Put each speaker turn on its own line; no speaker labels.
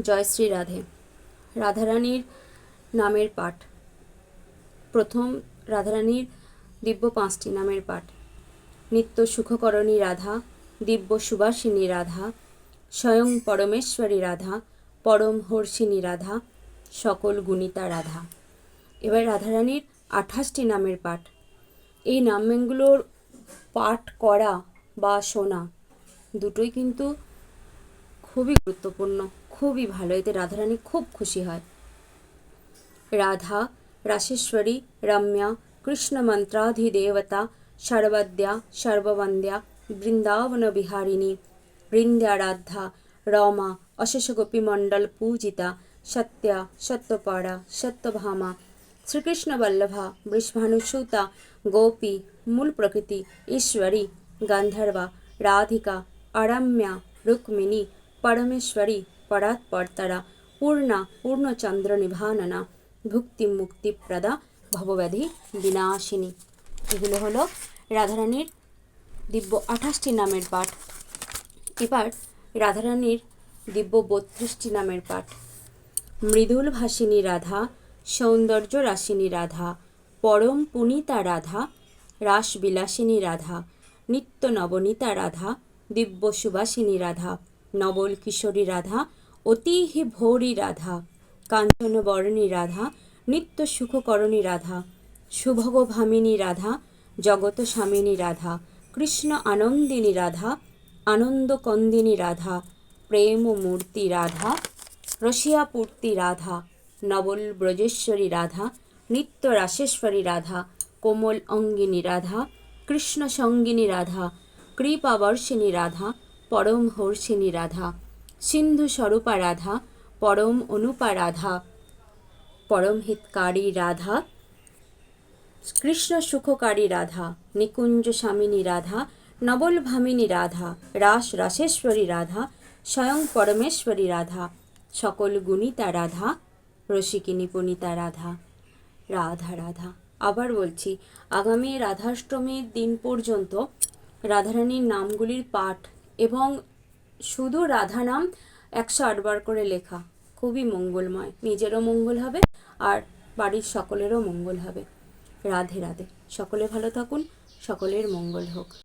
জয়শ্রী রাধে। রাধারানীর নামের পাঠ। প্রথম রাধারানীর দিব্য পাঁচটি নামের পাঠ। নিত্য সুখকরণী রাধা, দিব্য সুবাসিনী রাধা, স্বয়ং পরমেশ্বরী রাধা, পরম হর্ষিনী রাধা, সকল গুণিতা রাধা। এবার রাধারানীর আঠাশটি নামের পাঠ। এই নামগুলোর পাঠ করা বা শোনা দুটোই কিন্তু খুবই গুরুত্বপূর্ণ, খুবই ভালো। এতে রাধারানী খুব খুশি হয়। রাধা রাশেশ্বরী রম্যা, কৃষ্ণমন্ত্রাধিদেবতা সর্বদ্যা সর্ববന്ദ്যা বৃন্দাবন বিহারিণী, বৃন্দারাধ্যা, রমা, অশেষগোপীমণ্ডল পূজিতা, সত্যা, সত্যপাড়া, সত্যভামা, শ্রীকৃষ্ণবল্লভা, বৃষভানুসুতা, গোপী, মূল প্রকৃতি, ঈশ্বরী, গান্ধর্বা, রাধিকা অরম্যা রুক্মিণী পরমেশ্বরী পরাৎপর্তারা পূর্ণা পূর্ণচন্দ্র নিভাননা ভুক্তি মুক্তিপ্রদা ভবব্যাধি বিনাশিনী এগুলো হলো রাধারানীর দিব্য আঠাশটি নামের পাঠ। এবার রাধারানীর দিব্য বত্রিশটি নামের পাঠ। মৃদুল ভাসিনী রাধা, সৌন্দর্য রাসিনী রাধা, পরম পুনিতা রাধা, রাসবিলাসিনী রাধা, নিত্য নবনীতা রাধা, দিব্য সুবাসিনী রাধা। নবল কিশোরী রাধা অতিহি ভৌরী রাধা, কাঞ্চন বরণী রাধা, নিত্য সুখকরণী রাধা শুভগ ভামিনী রাধা জগত স্বামিনী রাধা, কৃষ্ণ আনন্দিনী রাধা আনন্দকন্দিনী রাধা, প্রেম মূর্তি রাধা, রসিয়া পূর্তি রাধা, নবল ব্রজেশ্বরী রাধা, নিত্য রাশেশ্বরী রাধা, কোমল অঙ্গিনী রাধা, কৃষ্ণ সঙ্গিনী রাধা কৃপাবর্ষিণী রাধা পরম হর্ষিণী রাধা। সিন্ধু স্বরূপা রাধা, পরম অনুপা রাধা, পরম হিতকারী রাধা, কৃষ্ণ সুখকারী রাধা, নিকুঞ্জ স্বামিনী রাধা, নবল ভামিনী রাধা, রাস রাসেশ্বরী রাধা, স্বয়ং পরমেশ্বরী রাধা, সকল গুণিতা রাধা, রসিকিনী পুনিতা রাধা রাধা রাধা। আবার বলছি, আগামী রাধাষ্টমীর দিন পর্যন্ত রাধারানীর নামগুলির পাঠ এবং শুধু রাধা নাম একশো আটবার করে লেখা। খুবই মঙ্গলময়। নিজেরও মঙ্গল হবে আর বাড়ির সকলেরও মঙ্গল হবে। রাধে রাধে। সকলে ভালো থাকুন, সকলের মঙ্গল হোক।